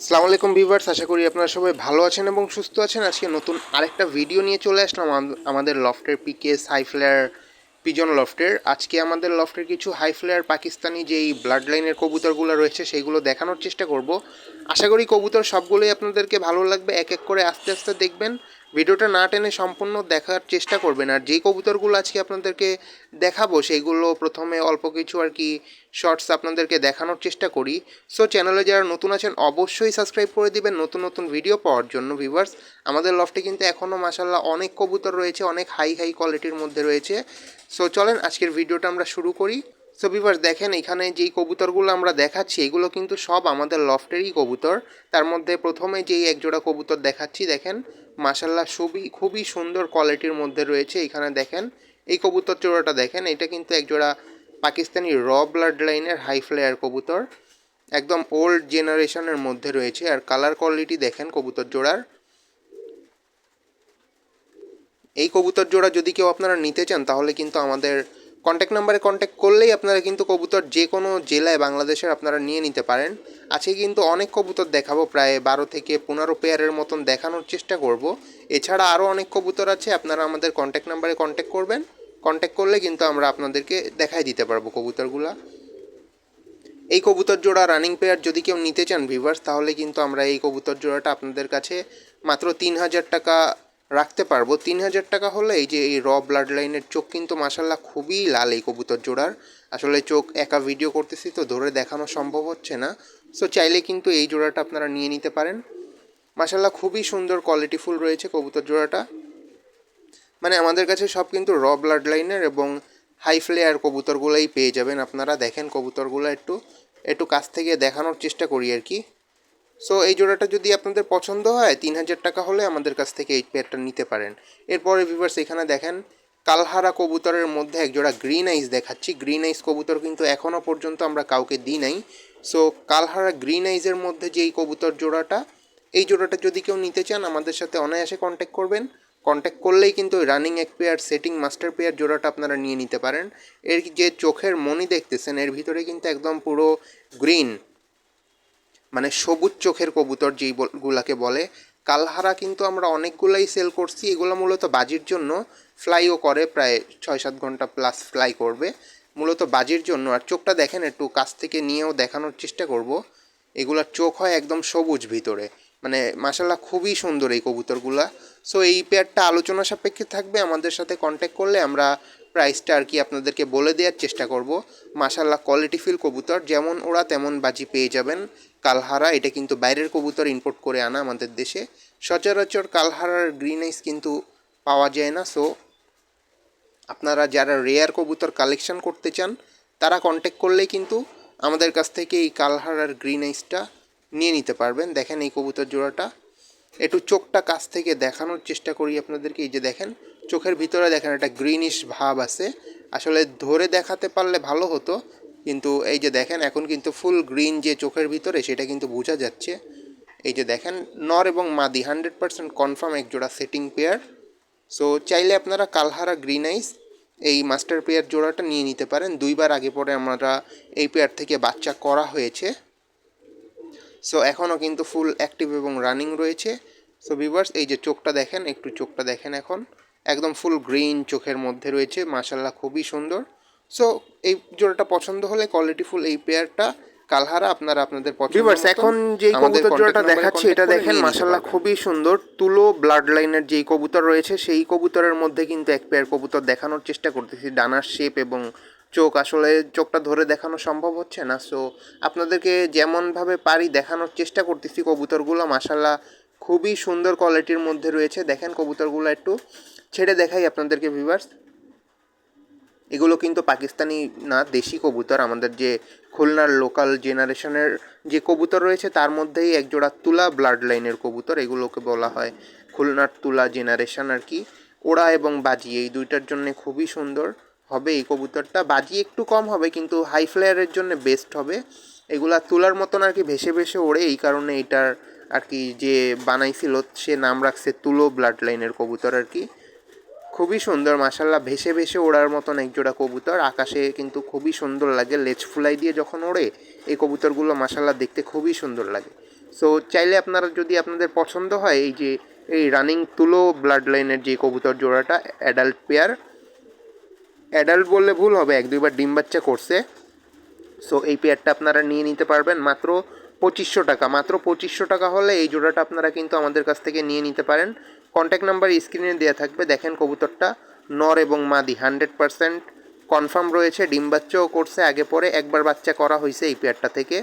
আসসালামু আলাইকুম ভিভার্স আশা করি আপনারা সবাই ভালো আছেন এবং সুস্থ আছেন। আজকে নতুন আরেকটা ভিডিও নিয়ে চলে আসলাম আম- আমাদের লফটের পিকে হাই ফ্লেয়ার পিজন লফটের আজকে আমাদের লফটের কিছু হাই ফ্লেয়ার পাকিস্তানি যেই ব্লাড লাইনের কবুতরগুলো রয়েছে সেইগুলো দেখানোর চেষ্টা করব। আশা করি কবুতর সবগুলোই আপনাদেরকে ভালো লাগবে, এক এক করে আস্তে আস্তে দেখবেন। ভিডিওটা না টেনে সম্পূর্ণ দেখার চেষ্টা করবেন। আর যেই কবুতরগুলো আজকে আপনাদেরকে দেখাবো, সেইগুলো প্রথমে অল্প কিছু আর কি শর্টস আপনাদেরকে দেখানোর চেষ্টা করি। সো চ্যানেলে যারা নতুন আছেন, অবশ্যই সাবস্ক্রাইব করে দিবেন। নতুন নতুন ভিডিও পাওয়ার জন্য ভিউয়ার্স আমাদের লফটে কিন্তু এখনও মাসাল্লাহ অনেক কবুতর রয়েছে, অনেক হাই হাই কোয়ালিটির মধ্যে রয়েছে। সো চলেন, আজকের ভিডিওটা আমরা শুরু করি। সো ভিউয়ার্স দেখেন, এখানে যেই কবুতরগুলো আমরা দেখাচ্ছি, এগুলো কিন্তু সব আমাদের লফটেরই কবুতর। তার মধ্যে প্রথমে যেই একজোড়া কবুতর দেখাচ্ছি, দেখেন মাসাল্লাহ খুবই খুবই সুন্দর কোয়ালিটির মধ্যে রয়েছে এখানে, দেখেন। এই কবুতর জোড়াটা দেখেন, এটা কিন্তু একজোড়া পাকিস্তানি র ব্লাড লাইনের হাই ফ্লেয়ার কবুতর। একদম ওল্ড জেনারেশনের মধ্যে রয়েছে, আর কালার কোয়ালিটি দেখেন কবুতর জোড়ার। এই কবুতর জোড়া যদি কেউ আপনারা নিতে চান, তাহলে কিন্তু আমাদের কন্ট্যাক্ট নাম্বারে কন্ট্যাক্ট করলেই আপনারা কিন্তু কবুতর যে কোনো জেলায় বাংলাদেশের আপনারা নিয়ে নিতে পারেন। আজকে কিন্তু অনেক কবুতর দেখাবো, প্রায় বারো থেকে পনেরো পেয়ারের মতন দেখানোর চেষ্টা করব। এছাড়া আরও অনেক কবুতর আছে, আপনারা আমাদের কন্ট্যাক্ট নাম্বারে কন্ট্যাক্ট করবেন। কন্ট্যাক্ট করলে কিন্তু আমরা আপনাদেরকে দেখাই দিতে পারব কবুতরগুলা। এই কবুতর জোড়া রানিং পেয়ার যদি কেউ নিতে চান ভিভার্স তাহলে কিন্তু আমরা এই কবুতর জোড়াটা আপনাদের কাছে মাত্র তিন হাজার টাকা রাখতে পারব। তিন হাজার টাকা হলে এই যে এই র ব্লাড লাইনের চোখ কিন্তু মাসাল্লাহ খুবই লাল এই কবুতর জোড়ার। আসলে চোখ একা ভিডিও করতেছি তো, ধরে দেখানো সম্ভব হচ্ছে না। সো চাইলে কিন্তু এই জোড়াটা আপনারা নিয়ে নিতে পারেন। মাসাল্লাহ খুবই সুন্দর কোয়ালিটিফুল রয়েছে কবুতর জোড়াটা। মানে আমাদের কাছে সব কিন্তু র ব্লাড লাইনের এবং হাই ফ্লেয়ার কবুতরগুলোই পেয়ে যাবেন। আপনারা দেখেন কবুতরগুলো একটু একটু কাছ থেকে দেখানোর চেষ্টা করি আর কি। সো এই জোড়াটা যদি আপনাদের পছন্দ হয়, তিন হাজার টাকা হলে আমাদের কাছ থেকে এই পেয়ারটা নিতে পারেন। এরপরে ভিভার্স এখানে দেখেন, কালহারা কবুতরের মধ্যে এক জোড়া গ্রিন আইস দেখাচ্ছি। গ্রিন আইস কবুতর কিন্তু এখনও পর্যন্ত আমরা কাউকে দিই নাই। সো কালহারা গ্রিন আইসের মধ্যে যে এই কবুতর জোড়াটা, এই জোড়াটা যদি কেউ নিতে চান, আমাদের সাথে অনায়াসে কন্ট্যাক্ট করবেন। কন্ট্যাক্ট করলেই কিন্তু রানিং এক পেয়ার সেটিং মাস্টার পেয়ার জোড়াটা আপনারা নিয়ে নিতে পারেন। এর যে চোখের মনি দেখতেছেন, এর ভিতরে কিন্তু একদম পুরো গ্রিন মানে সবুজ চোখের কবুতর যেই গুলাকে বলে। কালহারা কিন্তু আমরা অনেকগুলাই সেল করছি। এগুলো মূলত বাজির জন্য ফ্লাইও করে, প্রায় ছয় সাত ঘণ্টা প্লাস ফ্লাই করবে। মূলত বাজির জন্য। আর চোখটা দেখেন একটু, কাছ থেকে নিয়েও দেখানোর চেষ্টা করব। এগুলার চোখ হয় একদম সবুজ ভিতরে। মানে মাসাল্লাহ খুবই সুন্দর এই কবুতরগুলা। সো এই পেয়ারটা আলোচনা সাপেক্ষে থাকবে। আমাদের সাথে কন্ট্যাক্ট করলে আমরা প্রাইসটা আর কি আপনাদেরকে বলে দেওয়ার চেষ্টা করব। মাসাল্লাহ কোয়ালিটি ফিল কবুতর। যেমন ওরা তেমন বাজি পেয়ে যাবেন। কালহারা, এটা কিন্তু বাইরের কবুতর ইম্পোর্ট করে আনা আমাদের দেশে। সচরাচর কালহারার গ্রিন আইস কিন্তু পাওয়া যায় না সো আপনারা যারা রেয়ার কবুতর কালেকশন করতে চান, তারা কন্ট্যাক্ট করলেই কিন্তু আমাদের কাছ থেকে এই কালহারার গ্রিন আইসটা নিয়ে নিতে পারবেন। দেখেন এই কবুতর জোড়াটা। একটু চোখটা কাছ থেকে দেখানোর চেষ্টা করি আপনাদেরকে। এই যে দেখেন, চোখের ভিতরে দেখেন একটা গ্রিনিশ ভাব আছে। আসলে ধরে দেখাতে পারলে ভালো হতো কিন্তু এই যে দেখেন, এখন কিন্তু ফুল গ্রিন যে চোখের ভিতরে, সেটা কিন্তু বোঝা যাচ্ছে। এই যে দেখেন, নর এবং মাদি হান্ড্রেড পার্সেন্ট কনফার্ম এক জোড়া সেটিং পেয়ার সো চাইলে আপনারা কালহারা গ্রিন আইস এই মাস্টার পেয়ার জোড়াটা নিয়ে নিতে পারেন। দুইবার আগে পরে আমরা এই পেয়ার থেকে বাচ্চা করা হয়েছে। সো এখনও কিন্তু ফুল অ্যাক্টিভ এবং রানিং রয়েছে। সো ভিভার্স এই যে চোখটা দেখেন, একটু চোখটা দেখেন এখন। একদম ফুল গ্রিন চোখের মধ্যে রয়েছে মাশাল্লাহ খুবই সুন্দর। সো এই জোড়াটা পছন্দ হলে কোয়ালিটি ফুল এই পেয়ারটা কালহারা আপনারা আপনাদের পছন্দ এখন আমাদের কবুতর জোড়াটা দেখাচ্ছি এটা দেখেন নিয়ে মাশাল্লাহ খুবই সুন্দর তুলো ব্লাড লাইনের যেই কবুতর রয়েছে সেই কবুতরের মধ্যে কিন্তু এক পেয়ার কবুতর দেখানোর চেষ্টা করতেছি। ডানার শেপ এবং চোখ আসলে চোখটা ধরে দেখানো সম্ভব হচ্ছে না। সো আপনাদেরকে যেমনভাবে পারি দেখানোর চেষ্টা করতেছি কবুতরগুলো মাশাল্লাহ খুবই সুন্দর কোয়ালিটির মধ্যে রয়েছে। দেখেন কবুতরগুলো একটু ছেড়ে দেখাই আপনাদেরকে ভিভার্স এগুলো কিন্তু পাকিস্তানি না, দেশি কবুতর। আমাদের যে খুলনার লোকাল জেনারেশনের যে কবুতর রয়েছে, তার মধ্যেই একজোড়া তুলা ব্লাড লাইনের কবুতর, এগুলোকে বলা হয় খুলনার তুলা জেনারেশন আর কি। ওড়া এবং বাজি, এই দুইটার জন্য খুবই সুন্দর হবে এই কবুতরটা। বাজি একটু কম হবে, কিন্তু হাই ফ্লেয়ারের জন্য বেস্ট হবে। এগুলা তুলার মতন আর কি ভেসে ভেসে ওড়ে, এই কারণে এটার আর কি যে বানাইছিল, সে নাম রাখছে তুলো ব্লাড লাইনের কবুতর আর কি। খুবই সুন্দর মাসাল্লাহ ভেসে ভেসে ওড়ার মতন একজোড়া কবুতর। আকাশে কিন্তু খুবই সুন্দর লাগে। লেজ ফুলাই দিয়ে যখন ওড়ে, এই কবুতরগুলো মাসাল্লাহ দেখতে খুবই সুন্দর লাগে। সো চাইলে আপনারা যদি আপনাদের পছন্দ হয়, এই যে, এই রানিং তুলো ব্লাড লাইনের যে কবুতর জোড়াটা অ্যাডাল্ট পেয়ার অ্যাডাল্ট বললে ভুল হবে, এক দুইবার ডিম বাচ্চা করছে। সো এই পেয়ারটা আপনারা নিয়ে নিতে পারবেন। মাত্র পঁচিশশো টাকা। মাত্র পঁচিশশো টাকা হলে এই জোড়াটা আপনারা কিন্তু আমাদের কাছ থেকে নিয়ে নিতে পারেন। কন্ট্যাক্ট নাম্বার স্ক্রিনে দেওয়া থাকবে। দেখেন কবুতরটা নর এবং মাদি হান্ড্রেড পারসেন্ট কনফার্ম রয়েছে, ডিম বাচ্চাও করছে, আগে পরে একবার বাচ্চা করা হয়েছে এই পেয়ারটা থেকে।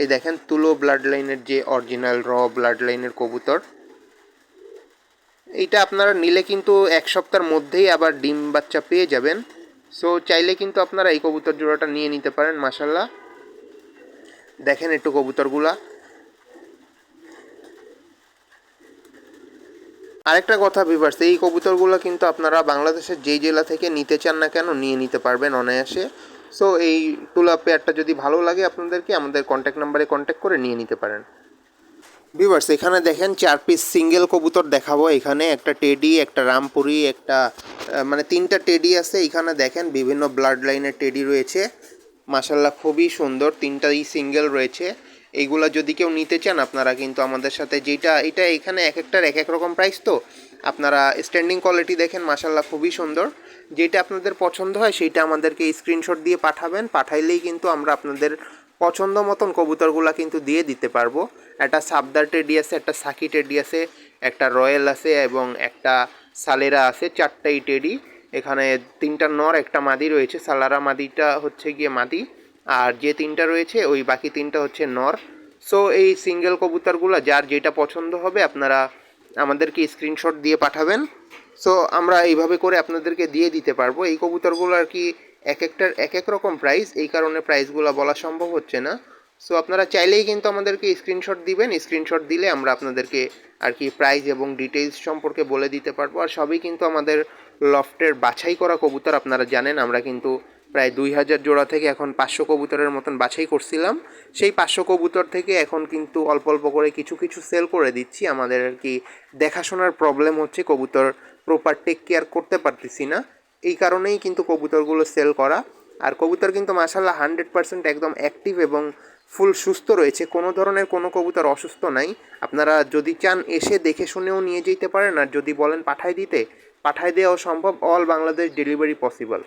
এই দেখেন তুলো ব্লাড লাইনের যে অরিজিনাল র ব্লাড লাইনের কবুতর। এইটা আপনারা নিলে কিন্তু এক সপ্তাহের মধ্যেই আবার ডিম বাচ্চা পেয়ে যাবেন। সো চাইলে কিন্তু আপনারা এই কবুতর জোড়াটা নিয়ে নিতে পারেন মাসাল্লাহ দেখেন একটু কবুতরগুলা। আরেকটা কথা বিভার্স এই কবুতরগুলো কিন্তু আপনারা বাংলাদেশের যেই জেলা থেকে নিতে চান না কেন নিয়ে নিতে পারবেন অনায়াসে। সো এই তুলা পেয়ারটা যদি ভালো লাগে আপনাদেরকে, আমাদের কন্ট্যাক্ট নাম্বারে কন্ট্যাক্ট করে নিয়ে নিতে পারেন। ভিভার্স, এখানে দেখেন চার পিস সিঙ্গেল কবুতর দেখাবো। এখানে একটা টেডি একটা রামপুরি, একটা মানে তিনটা টেডি আছে। এখানে দেখেন বিভিন্ন ব্লাড লাইনের টেডি রয়েছে। মাসাল্লাহ খুবই সুন্দর। তিনটাই সিঙ্গেল রয়েছে। এইগুলা যদি কেউ নিতে চান, আপনারা কিন্তু আমাদের সাথে যেটা, এটা এখানে এক একটার এক এক রকম প্রাইস তো। আপনারা স্ট্যান্ডিং কোয়ালিটি দেখেন মাসাল্লাহ খুবই সুন্দর। যেটা আপনাদের পছন্দ হয় সেইটা আমাদেরকে স্ক্রিনশট দিয়ে পাঠাবেন। পাঠাইলেই কিন্তু আমরা আপনাদের পছন্দ মতন কবুতরগুলা কিন্তু দিয়ে দিতে পারব। একটা সাবদার টেডি আছে, একটা সাকি টেডি আছে, একটা রয়্যাল আছে এবং একটা সালেরা আছে, চারটাই টেডি। এখানে তিনটা নর, একটা মাদি রয়েছে। সালারা মাদিটা হচ্ছে গিয়ে মাদি। আর যে তিনটা রয়েছে, ওই বাকি তিনটা হচ্ছে নর। সো এই সিঙ্গেল কবুতরগুলো, যার যেটা পছন্দ হবে, আপনারা আমাদেরকে স্ক্রিনশট দিয়ে পাঠাবেন। সো আমরা এইভাবে করে আপনাদেরকে দিয়ে দিতে পারব। এই কবুতরগুলো আর কি এক একটার এক এক রকম প্রাইস এই কারণে প্রাইসগুলো বলা সম্ভব হচ্ছে না। সো আপনারা চাইলেই কিন্তু আমাদেরকে স্ক্রিনশট দিবেন। স্ক্রিনশট দিলে আমরা আপনাদেরকে আর কি প্রাইস এবং ডিটেলস সম্পর্কে বলে দিতে পারব। আর সবই কিন্তু আমাদের লফটের বাছাই করা কবুতর, আপনারা জানেন, আমরা কিন্তু প্রায় দুই হাজার জোড়া থেকে এখন পাঁচশো কবুতরের মতন বাছাই করছিলাম। সেই পাঁচশো কবুতর থেকে এখন কিন্তু অল্প অল্প করে কিছু কিছু সেল করে দিচ্ছি। আমাদের আর কি দেখাশোনার প্রবলেম হচ্ছে কবুতর প্রপার টেক কেয়ার করতে পারতেছি না। এই কারণেই কিন্তু কবুতরগুলো সেল করা। আর কবুতর কিন্তু মাসাল্লাহ হান্ড্রেড পার্সেন্ট একদম অ্যাক্টিভ এবং ফুল সুস্থ রয়েছে। কোনো ধরনের কোনো কবুতর অসুস্থ নাই। আপনারা যদি চান এসে দেখে শুনেও নিয়ে যেতে পারেন। আর যদি বলেন পাঠায় দিতে, পাঠায় দেওয়াও সম্ভব। অল বাংলাদেশ ডেলিভারি পসিবল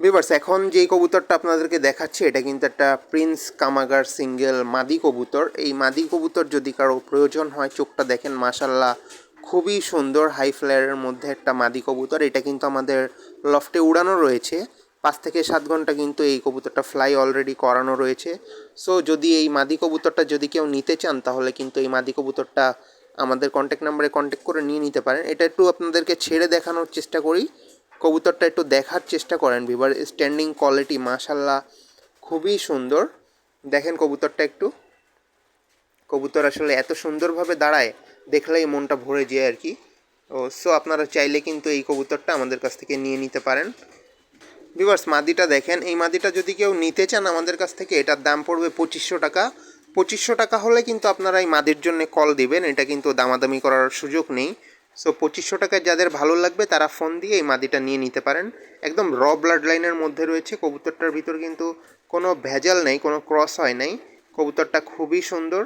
বিভার্স এখন যেই কবুতরটা আপনাদেরকে দেখাচ্ছি, এটা কিন্তু একটা প্রিন্স কামাগার সিঙ্গেল মাদি কবুতর। এই মাদি কবুতর যদি কারও প্রয়োজন হয়, চোখটা দেখেন মাশাল্লাহ খুবই সুন্দর হাই ফ্লেয়ারের মধ্যে একটা মাদি কবুতর। এটা কিন্তু আমাদের লফটে উড়ানো রয়েছে। পাঁচ থেকে সাত ঘণ্টা কিন্তু এই কবুতরটা ফ্লাই অলরেডি করানো রয়েছে। সো যদি এই মাদি কবুতরটা যদি কেউ নিতে চান, তাহলে কিন্তু এই মাদি কবুতরটা আমাদের কন্ট্যাক্ট নাম্বারে কন্ট্যাক্ট করে নিয়ে নিতে পারেন। এটা একটু আপনাদেরকে ছেড়ে দেখানোর চেষ্টা করি। কবুতরটা একটু দেখার চেষ্টা করেন বিবার স্ট্যান্ডিং কোয়ালিটি মাশাল্লাহ খুবই সুন্দর। দেখেন কবুতরটা একটু। কবুতর আসলে এত সুন্দরভাবে দাঁড়ায়, দেখলেই মনটা ভরে যায় আর কি। ও সো আপনারা চাইলে কিন্তু এই কবুতরটা আমাদের কাছ থেকে নিয়ে নিতে পারেন। ভিভার্স মাদিটা দেখেন। এই মাদিটা যদি কেউ নিতে চান আমাদের কাছ থেকে, এটার দাম পড়বে পঁচিশশো টাকা। পঁচিশশো টাকা হলে কিন্তু আপনারা এই মাদির জন্য কল দিবেন, এটা কিন্তু দামাদামি করার সুযোগ নেই। সো পঁচিশশো টাকায় যাদের ভালো লাগবে, তারা ফোন দিয়ে এই মাদিটা নিয়ে নিতে পারেন। একদম র ব্লাড লাইনের মধ্যে রয়েছে। কবুতরটার ভিতর কিন্তু কোনো ভেজাল নেই, কোনো ক্রস হয় নাই। কবুতরটা খুবই সুন্দর।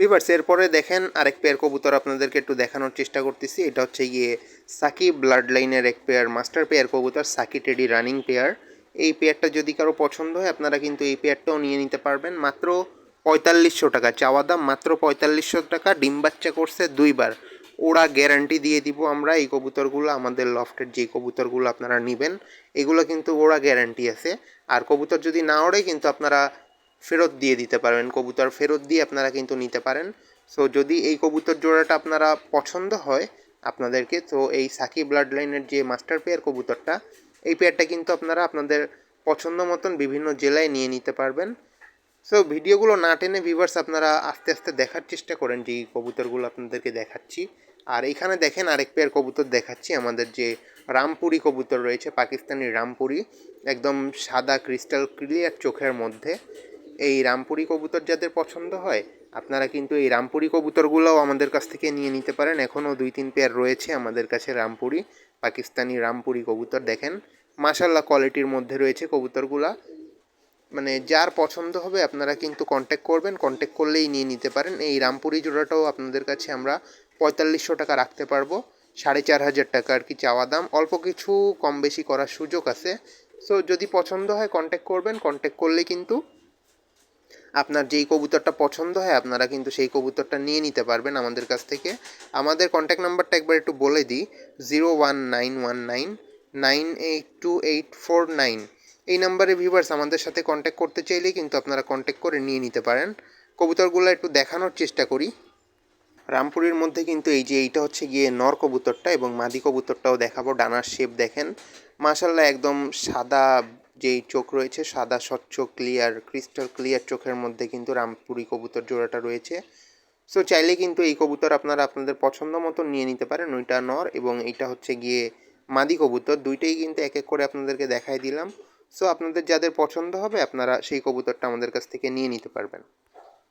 বিভার্স এরপরে দেখেন আরেক পেয়ার কবুতর আপনাদেরকে একটু দেখানোর চেষ্টা করতেছি। এটা হচ্ছে গিয়ে সাকি ব্লাড লাইনের এক পেয়ার মাস্টার পেয়ার কবুতর সাকি টেডি রানিং পেয়ার এই পেয়ারটা যদি কারও পছন্দ হয়, আপনারা কিন্তু এই পেয়ারটাও নিয়ে নিতে পারবেন। মাত্র পঁয়তাল্লিশশো টাকা। চাওয়া দাম মাত্র পঁয়তাল্লিশশো টাকা। ডিম বাচ্চা করছে দুইবার। ওরা গ্যারান্টি দিয়ে দিব আমরা এই কবুতরগুলো, আমাদের লফটের যে কবুতরগুলো আপনারা নেবেন, এগুলো কিন্তু ওরা গ্যারান্টি আছে। আর কবুতর যদি না ওড়ে, কিন্তু আপনারা ফেরত দিয়ে দিতে পারবেন। কবুতর ফেরত দিয়ে আপনারা কিন্তু নিতে পারেন। সো যদি এই কবুতর জোড়াটা আপনারা পছন্দ হয় আপনাদেরকে, তো এই সাকি ব্লাড লাইনের যে মাস্টার পেয়ার কবুতরটা, এই পেয়ারটা কিন্তু আপনারা আপনাদের পছন্দ মতন বিভিন্ন জেলায় নিয়ে নিতে পারবেন। সো ভিডিওগুলো না টেনে ভিউয়ার্স আপনারা আস্তে আস্তে দেখার চেষ্টা করেন যে কবুতরগুলো আপনাদেরকে দেখাচ্ছি। আর এইখানে দেখেন আরেক পেয়ার কবুতর দেখাচ্ছি, আমাদের যে রামপুরি কবুতর রয়েছে, পাকিস্তানি রামপুরি, একদম সাদা ক্রিস্টাল ক্লিয়ার চোখের মধ্যে। এই রামপুরি কবুতর যাদের পছন্দ হয়, আপনারা কিন্তু এই রামপুরি কবুতরগুলোও আমাদের কাছ থেকে নিয়ে নিতে পারেন। এখনও দুই তিন পেয়ার রয়েছে আমাদের কাছে রামপুরি, পাকিস্তানি রামপুরি কবুতর, দেখেন। মাশাল্লাহ কোয়ালিটির মধ্যে রয়েছে কবুতরগুলা। মানে যার পছন্দ হবে আপনারা কিন্তু কন্ট্যাক্ট করবেন কন্ট্যাক্ট করলেই নিয়ে নিতে পারেন। এই রামপুরি জোড়াটাও আপনাদের কাছে আমরা পঁয়তাল্লিশশো টাকা রাখতে পারব, সাড়ে চার হাজার টাকা আর কি চাওয়া দাম। অল্প কিছু কম বেশি করার সুযোগ আছে। সো যদি পছন্দ হয় কন্ট্যাক্ট করবেন কন্ট্যাক্ট করলে কিন্তু আপনার যেই কবুতরটা পছন্দ হয়, আপনারা কিন্তু সেই কবুতরটা নিয়ে নিতে পারবেন আমাদের কাছ থেকে। আমাদের কন্ট্যাক্ট নাম্বারটা একবার একটু বলে দিই zero one nine one nine nine eight two eight four nine এই নাম্বারে ভিউয়ার্স আমাদের সাথে কন্ট্যাক্ট করতে চাইলেই কিন্তু আপনারা কন্ট্যাক্ট করে নিয়ে নিতে পারেন। কবুতরগুলো একটু দেখানোর চেষ্টা করি। রামপুরের মধ্যে কিন্তু এই যে এইটা হচ্ছে গিয়ে নর কবুতরটা এবং মাদি কবুতরটাও দেখাবো। ডানার শেপ দেখেন। মাশাল্লাহ একদম সাদা যেই চোখ রয়েছে, সাদা, স্বচ্ছ ক্লিয়ার ক্রিস্টাল ক্লিয়ার চোখের মধ্যে কিন্তু রামপুরি কবুতর জোড়াটা রয়েছে। সো চাইলে কিন্তু এই কবুতর আপনারা আপনাদের পছন্দ মতো নিয়ে নিতে পারেন। ওইটা নর এবং এইটা হচ্ছে গিয়ে মাদি কবুতর। দুইটাই কিন্তু এক এক করে আপনাদেরকে দেখাই দিলাম। সো আপনাদের যাদের পছন্দ হবে, আপনারা সেই কবুতরটা আমাদের কাছ থেকে নিয়ে নিতে পারবেন।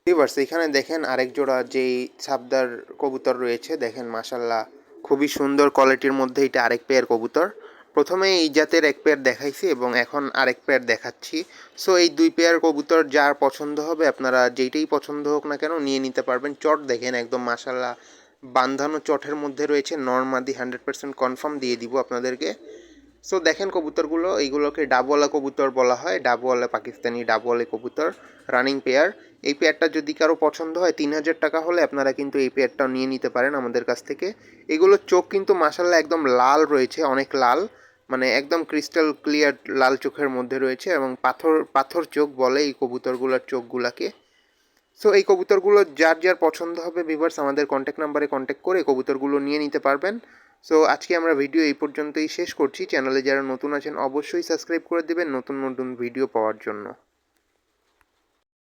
ভিউয়ার্স এখানে দেখেন আরেক জোড়া যেই ছাপদার কবুতর রয়েছে, দেখেন মাসাল্লাহ খুবই সুন্দর কোয়ালিটির মধ্যে এটা আরেক পেয়ার কবুতর। প্রথমে এই জাতের এক পেয়ার দেখাইছি এবং এখন আরেক পেয়ার দেখাচ্ছি। সো এই দুই পেয়ার কবুতর যার পছন্দ হবে, আপনারা যেইটাই পছন্দ হোক না কেন নিয়ে নিতে পারবেন। চট দেখেন একদম মাসাল্লাহ বান্ধানো চটের মধ্যে রয়েছে, নর্মাদি হান্ড্রেড পার্সেন্ট কনফার্ম দিয়ে দিব আপনাদেরকে। সো দেখেন কবুতরগুলো, এইগুলোকে ডাবওয়ালা কবুতর বলা হয়। ডাবওয়ালা পাকিস্তানি ডাবওয়ালা কবুতর রানিং পেয়ার এই পেয়ারটা যদি কারও পছন্দ হয়, তিন হাজার টাকা হলে আপনারা কিন্তু এই পেয়ারটাও নিয়ে নিতে পারেন আমাদের কাছ থেকে। এগুলোর চোখ কিন্তু মাসাল্লাহ একদম লাল রয়েছে, অনেক লাল। মানে একদম ক্রিস্টাল ক্লিয়ার লাল চোখের মধ্যে রয়েছে এবং পাথর পাথর চোখ বলে এই কবুতরগুলোর চোখগুলাকে। সো এই কবুতরগুলো যার যার পছন্দ হবে ভিভার্স আমাদের কন্ট্যাক্ট নাম্বারে কন্ট্যাক্ট করে কবুতরগুলো নিয়ে নিতে পারবেন। সো আজকে আমরা ভিডিও এই পর্যন্তই শেষ করছি। চ্যানেলে যারা নতুন আছেন, অবশ্যই সাবস্ক্রাইব করে দেবেন নতুন নতুন ভিডিও পাওয়ার জন্য।